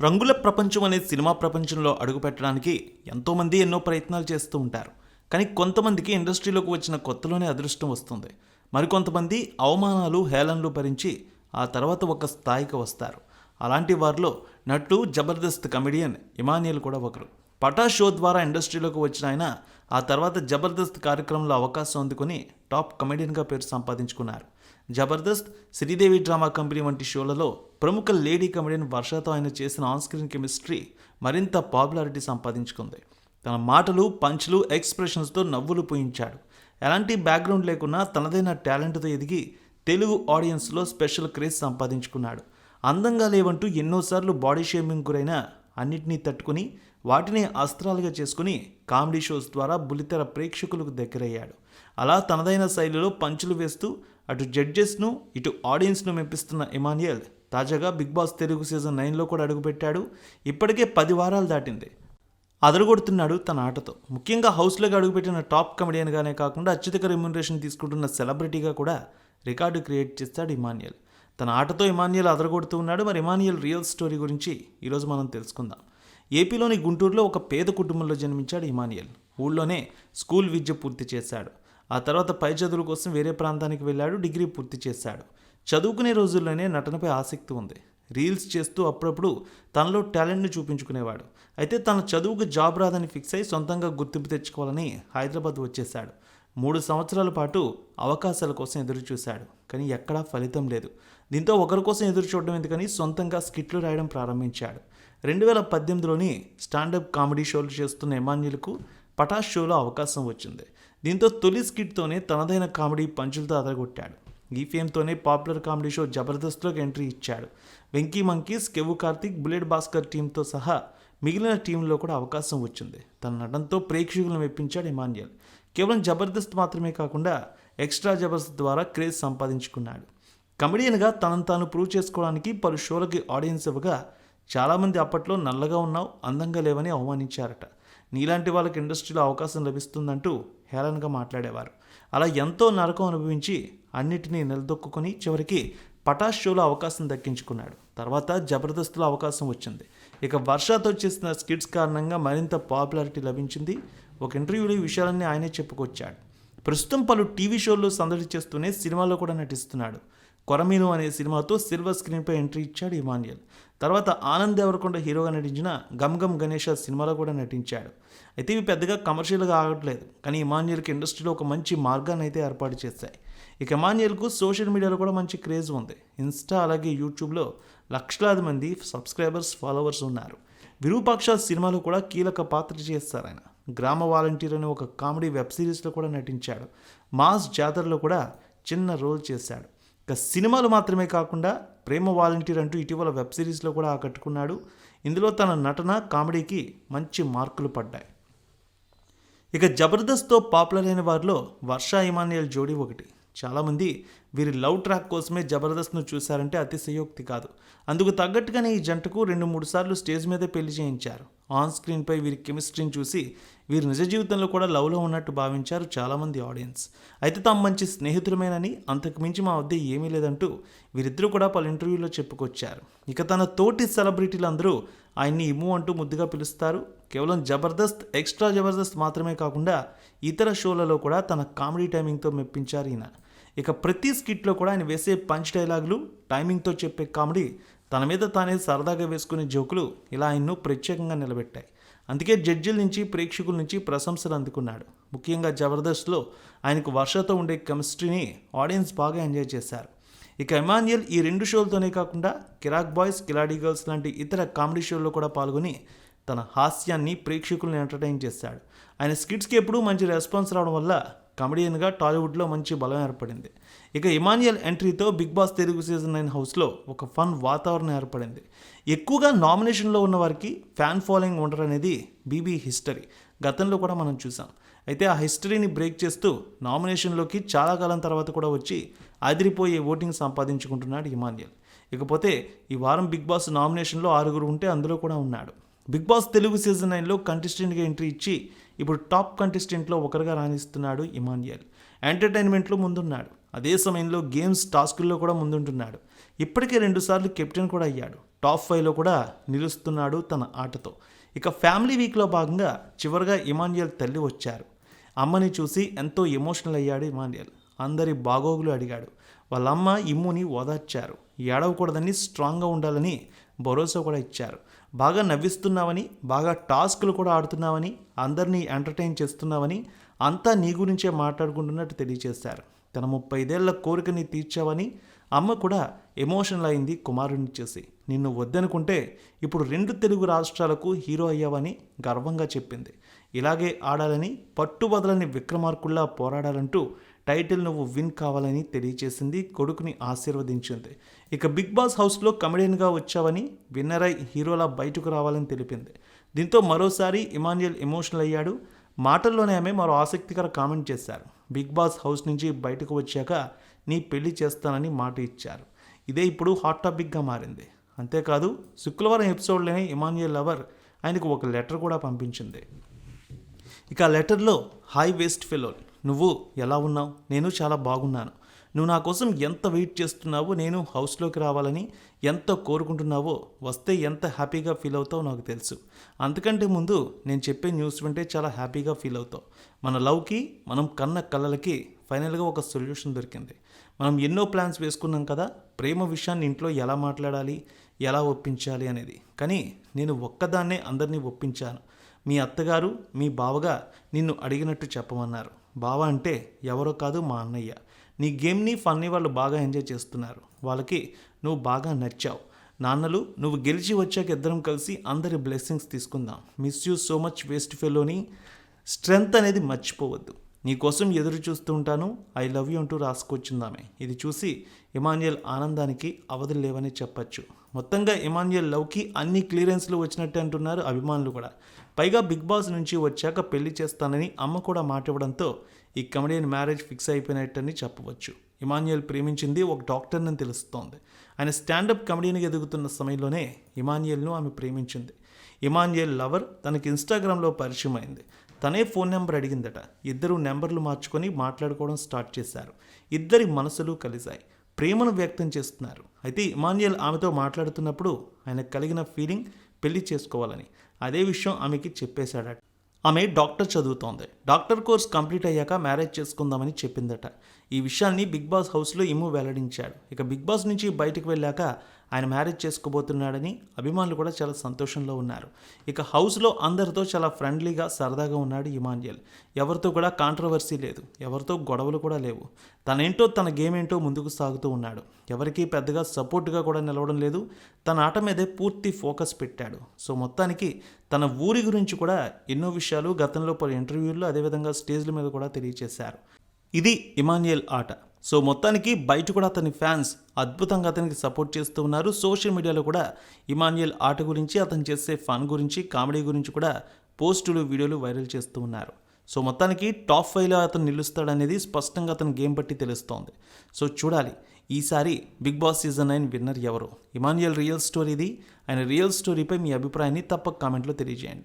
రంగుల ప్రపంచం అనే సినిమా ప్రపంచంలో అడుగుపెట్టడానికి ఎంతోమంది ఎన్నో ప్రయత్నాలు చేస్తూ ఉంటారు. కానీ కొంతమందికి ఇండస్ట్రీలోకి వచ్చిన కొత్తలోనే అదృష్టం వస్తుంది. మరికొంతమంది అవమానాలు హేళనలు భరించి ఆ తర్వాత ఒక స్థాయికి వస్తారు. అలాంటి వారిలో నటు జబర్దస్త్ కమెడియన్ ఇమానియల్ కూడా ఒకరు. పటా షో ద్వారా ఇండస్ట్రీలోకి వచ్చిన ఆయన ఆ తర్వాత జబర్దస్త్ కార్యక్రమంలో అవకాశం అందుకుని టాప్ కమెడియన్గా పేరు సంపాదించుకున్నారు. జబర్దస్త్ శ్రీదేవి డ్రామా కంపెనీ వంటి షోలలో ప్రముఖ లేడీ కమెడియన్ వర్షతో ఆయన చేసిన ఆన్ స్క్రీన్ కెమిస్ట్రీ మరింత పాపులారిటీ సంపాదించుకుంది. తన మాటలు పంచ్లు ఎక్స్ప్రెషన్స్తో నవ్వులు పూయించాడు. ఎలాంటి బ్యాక్గ్రౌండ్ లేకున్నా తనదైన టాలెంట్తో ఎదిగి తెలుగు ఆడియన్స్లో స్పెషల్ క్రేజ్ సంపాదించుకున్నాడు. అందంగా లేవంటూ ఎన్నోసార్లు బాడీ షేమింగ్ గురైన అన్నిటినీ తట్టుకుని వాటిని అస్త్రాలుగా చేసుకుని కామెడీ షోస్ ద్వారా బుల్లితెర ప్రేక్షకులకు దగ్గరయ్యాడు. అలా తనదైన శైలిలో పంచులు వేస్తూ అటు జడ్జెస్ను ఇటు ఆడియన్స్ను మెప్పిస్తున్న ఇమానియల్ తాజాగా బిగ్ బాస్ తెలుగు సీజన్ నైన్లో కూడా అడుగుపెట్టాడు. ఇప్పటికే పది వారాలు దాటింది. అదరగొడుతున్నాడు తన ఆటతో. ముఖ్యంగా హౌస్లోకి అడుగుపెట్టిన టాప్ కమెడియన్గానే కాకుండా అత్యధిక రెమ్యునరేషన్ తీసుకుంటున్న సెలబ్రిటీగా కూడా రికార్డు క్రియేట్ చేస్తాడు ఇమానియల్ తన ఆటతో ఇమానియల్ అదరగొడుతూ ఉన్నాడు. మరి ఇమానియల్ రియల్ స్టోరీ గురించి ఈరోజు మనం తెలుసుకుందాం. ఏపీలోని గుంటూరులో ఒక పేద కుటుంబంలో జన్మించాడు ఇమానియల్. ఊళ్ళోనే స్కూల్ విద్య పూర్తి చేశాడు. ఆ తర్వాత పై చదువుల కోసం వేరే ప్రాంతానికి వెళ్ళాడు డిగ్రీ పూర్తి చేశాడు. చదువుకునే రోజుల్లోనే నటనపై ఆసక్తి ఉంది. రీల్స్ చేస్తూ అప్పుడప్పుడు తనలో టాలెంట్ని చూపించుకునేవాడు. అయితే తన చదువుకు జాబ్ రాదని ఫిక్స్ అయి సొంతంగా గుర్తింపు తెచ్చుకోవాలని హైదరాబాద్ వచ్చేశాడు. మూడు సంవత్సరాల పాటు అవకాశాల కోసం ఎదురు చూశాడు కానీ ఎక్కడా ఫలితం లేదు. దీంతో ఒకరి కోసం ఎదురు చూడడం ఎందుకని సొంతంగా స్కిట్లు రాయడం ప్రారంభించాడు. రెండు వేల పద్దెనిమిదిలోని స్టాండప్ కామెడీ షోలు చేస్తున్న ఎమాన్యులకు పటాష్ షోలో అవకాశం వచ్చింది. దీంతో తొలి స్కిట్తోనే తనదైన కామెడీ పంచులతో అదరగొట్టాడు. ఈ ఫేమ్తోనే పాపులర్ కామెడీ షో జబర్దస్త్లోకి ఎంట్రీ ఇచ్చాడు. వెంకీ మంకీస్ కెవ్వు కార్తిక్ బుల్లెట్ భాస్కర్ టీంతో సహా మిగిలిన టీంలో కూడా అవకాశం వచ్చింది. తన నటనతో ప్రేక్షకులను మెప్పించాడు ఇమాన్యుయల్ కేవలం జబర్దస్త్ మాత్రమే కాకుండా ఎక్స్ట్రా జబర్దస్త్ ద్వారా క్రేజ్ సంపాదించుకున్నాడు. కమెడియన్గా తనను తాను ప్రూవ్ చేసుకోవడానికి పలు షోలకి ఆడియన్స్ ఇవ్వగా చాలామంది అప్పట్లో నల్లగా ఉన్నావు అందంగా లేవని అవమానించారట. నీలాంటి వాళ్ళకి ఇండస్ట్రీలో అవకాశం లభిస్తుందంటూ హేళనగా మాట్లాడేవారు. అలా ఎంతో నరకం అనుభవించి అన్నిటినీ నిలదొక్కుని చివరికి పటాష్ షోలో అవకాశం దక్కించుకున్నాడు. తర్వాత జబర్దస్త్లో అవకాశం వచ్చింది. ఇక వర్షాతో చేసిన స్కిట్స్ కారణంగా మరింత పాపులారిటీ లభించింది. ఒక ఇంటర్వ్యూలో ఈ విషయాలన్నీ ఆయనే చెప్పుకొచ్చాడు. ప్రస్తుతం పలు టీవీ షోల్లో సందడి చేస్తూనే సినిమాలో కూడా నటిస్తున్నాడు. కొరమీను అనే సినిమాతో సిల్వర్ స్క్రీన్పై ఎంట్రీ ఇచ్చాడు ఇమాన్యుయల్. తర్వాత ఆనంద్ దేవరకొండ హీరోగా నటించిన గమ్ గమ్ గణేష సినిమాలో కూడా నటించాడు. అయితే ఇవి పెద్దగా కమర్షియల్గా ఆగట్లేదు కానీ ఇమాన్యుయల్కి ఇండస్ట్రీలో ఒక మంచి మార్గాన్ని అయితే ఏర్పాటు చేశాయి. ఇక ఇమాన్యుయల్కు సోషల్ మీడియాలో కూడా మంచి క్రేజ్ ఉంది. ఇన్స్టా అలాగే యూట్యూబ్లో లక్షలాది మంది సబ్స్క్రైబర్స్ ఫాలోవర్స్ ఉన్నారు. విరూపాక్ష సినిమాలో కూడా కీలక పాత్ర చేస్తారు ఆయన. గ్రామ వాలంటీర్ అనే ఒక కామెడీ వెబ్ సిరీస్లో కూడా నటించాడు. మాస్ జాతరలో కూడా చిన్న రోల్ చేశాడు. ఇక సినిమాలు మాత్రమే కాకుండా ప్రేమ వాలంటీర్ అంటూ ఇటీవల వెబ్ సిరీస్లో కూడా ఆకట్టుకున్నాడు. ఇందులో తన నటన కామెడీకి మంచి మార్కులు పడ్డాయి. ఇక జబర్దస్త్తో పాపులర్ అయిన వారిలో వర్ష ఇమానియల్ జోడీ ఒకటి. చాలామంది వీరి లవ్ ట్రాక్ కోసమే జబర్దస్త్ను చూశారంటే అతిశయోక్తి కాదు. అందుకు తగ్గట్టుగానే ఈ జంటకు రెండు మూడు సార్లు స్టేజ్ మీదే పెళ్ళి చేయించారు. ఆన్ స్క్రీన్పై వీరి కెమిస్ట్రీని చూసి వీరు నిజ జీవితంలో కూడా లవ్లో ఉన్నట్టు భావించారు చాలామంది ఆడియన్స్. అయితే తాము మంచి స్నేహితులమేనని అంతకు మించి మా వద్ద ఏమీ లేదంటూ వీరిద్దరూ కూడా పలు ఇంటర్వ్యూలో చెప్పుకొచ్చారు. ఇక తన తోటి సెలబ్రిటీలందరూ ఆయన్ని ఇమ్ము అంటూ ముద్దుగా పిలుస్తారు. కేవలం జబర్దస్త్ ఎక్స్ట్రా జబర్దస్త్ మాత్రమే కాకుండా ఇతర షోలలో కూడా తన కామెడీ టైమింగ్తో మెప్పించారు ఈయన. ఇక ప్రతి స్కిట్లో కూడా ఆయన వేసే పంచ్ డైలాగులు టైమింగ్తో చెప్పే కామెడీ తన మీద తానే సరదాగా వేసుకునే జోకులు ఇలా ఆయన్ను ప్రత్యేకంగా నిలబెట్టాయి. అందుకే జడ్జిల నుంచి ప్రేక్షకుల నుంచి ప్రశంసలు అందుకున్నాడు. ముఖ్యంగా జబర్దస్త్లో ఆయనకు వర్షతో ఉండే కెమిస్ట్రీని ఆడియన్స్ బాగా ఎంజాయ్ చేశారు. ఇక ఎమాన్యుయల్ ఈ రెండు షోలతోనే కాకుండా కిరాక్ బాయ్స్ కిలాడీ గర్ల్స్ లాంటి ఇతర కామెడీ షోల్లో కూడా పాల్గొని తన హాస్యాన్ని ప్రేక్షకులను ఎంటర్టైన్ చేశాడు. ఆయన స్కిట్స్కి ఎప్పుడూ మంచి రెస్పాన్స్ రావడం వల్ల కమెడియన్గా టాలీవుడ్లో మంచి బలం ఏర్పడింది. ఇక Emmanuel ఎంట్రీతో Bigg Boss Telugu season nine హౌస్లో ఒక ఫన్ వాతావరణం ఏర్పడింది. ఎక్కువగా నామినేషన్లో ఉన్న వారికి ఫ్యాన్ ఫాలోయింగ్ ఉండరనేది బీబీ హిస్టరీ. గతంలో కూడా మనం చూసాం. అయితే ఆ హిస్టరీని బ్రేక్ చేస్తూ నామినేషన్లోకి చాలా కాలం తర్వాత కూడా వచ్చి అదిరిపోయే ఓటింగ్ సంపాదించుకుంటున్నాడు ఇమానియల్ ఇకపోతే ఈ వారం బిగ్ బాస్ నామినేషన్లో ఆరుగురు ఉంటే అందులో కూడా ఉన్నాడు. బిగ్ బాస్ తెలుగు సీజన్ నైన్లో కంటెస్టెంట్గా ఎంట్రీ ఇచ్చి ఇప్పుడు టాప్ కంటెస్టెంట్లో ఒకరుగా రాణిస్తున్నాడు ఇమాన్యుయల్. ఎంటర్టైన్మెంట్లో ముందున్నాడు. అదే సమయంలో గేమ్స్ టాస్కుల్లో కూడా ముందుంటున్నాడు. ఇప్పటికే రెండుసార్లు కెప్టెన్ కూడా అయ్యాడు. టాప్ ఫైవ్లో కూడా నిలుస్తున్నాడు తన ఆటతో. ఇక ఫ్యామిలీ వీక్లో భాగంగా చివరిగా ఇమాన్యుయల్ తల్లి వచ్చారు. అమ్మని చూసి ఎంతో ఎమోషనల్ అయ్యాడు ఇమాన్యుయల్. అందరి బాగోగులు అడిగాడు. వాళ్ళ అమ్మ ఇమ్ముని ఓదార్చారు. ఏడవకూడదని స్ట్రాంగ్గా ఉండాలని భరోసా కూడా ఇచ్చారు. బాగా నవ్విస్తున్నావని బాగా టాస్క్లు కూడా ఆడుతున్నావని అందరినీ ఎంటర్టైన్ చేస్తున్నావని అంతా నీ గురించే మాట్లాడుకుంటున్నట్టు తెలియజేశారు తన ముప్పై ఐదేళ్ళ కోరికని తీర్చావని అమ్మ కూడా ఎమోషనల్ అయింది కుమారుని చేసి. నిన్ను వద్దనుకుంటే ఇప్పుడు రెండు తెలుగు రాష్ట్రాలకు హీరో అయ్యావని గర్వంగా చెప్పింది. ఇలాగే ఆడాలని పట్టుబదలని విక్రమార్కుల్లా పోరాడాలంటూ టైటిల్ నువ్వు విన్ కావాలని తెలియచేసింది కొడుకుని ఆశీర్వదించింది. ఇక బిగ్ బాస్ హౌస్లో కమెడియన్గా వచ్చావని విన్నర్ అయి హీరోలా బయటకు రావాలని తెలిపింది. దీంతో మరోసారి ఇమాన్యుయల్ ఎమోషనల్ అయ్యాడు. మాటల్లోనే ఆమె మరో ఆసక్తికర కామెంట్ చేశారు. బిగ్ బాస్ హౌస్ నుంచి బయటకు వచ్చాక నీ పెళ్ళి చేస్తానని మాట ఇచ్చారు. ఇదే ఇప్పుడు హాట్ టాపిక్గా మారింది. అంతేకాదు శుక్రవారం ఎపిసోడ్లోనే ఇమాన్యుయల్ లవర్ ఆయనకు ఒక లెటర్ కూడా పంపించింది. ఇక ఆ లెటర్లో హై వేస్ట్ ఫెలోల్ నువ్వు ఎలా ఉన్నావు? నేను చాలా బాగున్నాను. నువ్వు నా కోసం ఎంత వెయిట్ చేస్తున్నావో నేను హౌస్లోకి రావాలని ఎంత కోరుకుంటున్నావో వస్తే ఎంత హ్యాపీగా ఫీల్ అవుతావో నాకు తెలుసు. అంతకంటే ముందు నేను చెప్పే న్యూస్ వింటే చాలా హ్యాపీగా ఫీల్ అవుతావు. మన లవ్కి మనం కన్న కళ్ళలకి ఫైనల్గా ఒక సొల్యూషన్ దొరికింది. మనం ఎన్నో ప్లాన్స్ వేసుకున్నాం కదా ప్రేమ విషయాన్ని ఇంట్లో ఎలా మాట్లాడాలి ఎలా ఒప్పించాలి అనేది. కానీ నేను ఒక్కదాన్నే అందరినీ ఒప్పించాను. మీ అత్తగారు మీ బావగా నిన్ను అడిగినట్టు చెప్పమన్నారు. బావ అంటే ఎవరో కాదు మా అన్నయ్య. నీ గేమ్ని ఫన్నీ వాళ్ళు బాగా ఎంజాయ్ చేస్తున్నారు. వాళ్ళకి నువ్వు బాగా నచ్చావు. నాన్నలు నువ్వు గెలిచి వచ్చాక ఇద్దరం కలిసి అందరి బ్లెస్సింగ్స్ తీసుకుందాం. Miss you so much waste ఫెలోని strength అనేది మర్చిపోవద్దు. నీకోసం ఎదురు చూస్తూ ఉంటాను. ఐ లవ్ యూ అంటూ రాసుకొచ్చిందామె. ఇది చూసి ఇమాన్యుయల్ ఆనందానికి అవధులు లేవని చెప్పచ్చు. మొత్తంగా ఇమాన్యుయల్ లవ్కి అన్ని క్లియరెన్స్లు వచ్చినట్టే అంటున్నారు అభిమానులు కూడా. పైగా బిగ్ బాస్ నుంచి వచ్చాక పెళ్ళి చేస్తానని అమ్మ కూడా మాట ఇవ్వడంతో ఈ కమెడియన్ మ్యారేజ్ ఫిక్స్ అయిపోయినట్టని చెప్పవచ్చు. ఇమాన్యుయల్ ప్రేమించింది ఒక డాక్టర్ని తెలుస్తోంది. ఆయన స్టాండప్ కమెడీని ఎదుగుతున్న సమయంలోనే ఇమాన్యుయల్ను ఆమె ప్రేమించింది. ఇమాన్యుయల్ లవర్ తనకి ఇన్స్టాగ్రామ్లో పరిచయం అయింది తనే ఫోన్ నెంబర్ అడిగిందట. ఇద్దరు నెంబర్లు మార్చుకొని మాట్లాడుకోవడం స్టార్ట్ చేశారు. ఇద్దరి మనసులు కలిశాయి. ప్రేమను వ్యక్తం చేస్తున్నారు. అయితే ఇమాన్యుయల్ ఆమెతో మాట్లాడుతున్నప్పుడు ఆయనకు కలిగిన ఫీలింగ్ పెళ్ళి చేసుకోవాలని. అదే విషయం ఆమెకి చెప్పేశాడట. ఆమె డాక్టర్ చదువుతోంది. డాక్టర్ కోర్స్ కంప్లీట్ అయ్యాక మ్యారేజ్ చేసుకుందామని చెప్పిందట. ఈ విషయాన్ని బిగ్ బాస్ హౌస్లో ఇమ్ము వెల్లడించాడు. ఇక బిగ్ బాస్ నుంచి బయటకు వెళ్ళాక ఆయన మ్యారేజ్ చేసుకోబోతున్నాడని అభిమానులు కూడా చాలా సంతోషంలో ఉన్నారు. ఇక హౌస్లో అందరితో చాలా ఫ్రెండ్లీగా సరదాగా ఉన్నాడు ఇమాన్యుయల్. ఎవరితో కూడా కాంట్రవర్సీ లేదు. ఎవరితో గొడవలు కూడా లేవు. తనేంటో తన గేమ్ ఏంటో ముందుకు సాగుతూ ఉన్నాడు. ఎవరికీ పెద్దగా సపోర్ట్గా కూడా నిలవడం లేదు. తన ఆట మీదే పూర్తి ఫోకస్ పెట్టాడు. సో మొత్తానికి తన ఊరి గురించి కూడా ఎన్నో విషయాలు గతంలో పలు ఇంటర్వ్యూల్లో అదేవిధంగా స్టేజ్ల మీద కూడా తెలియజేశారు ఇది ఇమాన్యుయల్ ఆట. సో మొత్తానికి బయట కూడా అతని ఫ్యాన్స్ అద్భుతంగా అతనికి సపోర్ట్ చేస్తూ ఉన్నారు. సోషల్ మీడియాలో కూడా ఇమాన్యుయల్ ఆట గురించి అతను చేసే ఫన్ గురించి కామెడీ గురించి కూడా పోస్టులు వీడియోలు వైరల్ చేస్తూ ఉన్నారు. సో మొత్తానికి టాప్ ఫైవ్లో అతను నిలుస్తాడనేది స్పష్టంగా అతని గేమ్ బట్టి తెలుస్తోంది. సో చూడాలి. ఈసారి Bigg Boss season nine winner ఎవరు? ఇమాన్యుయల్ రియల్ స్టోరీది. ఆయన రియల్ స్టోరీపై మీ అభిప్రాయాన్ని తప్పక కామెంట్లో తెలియజేయండి.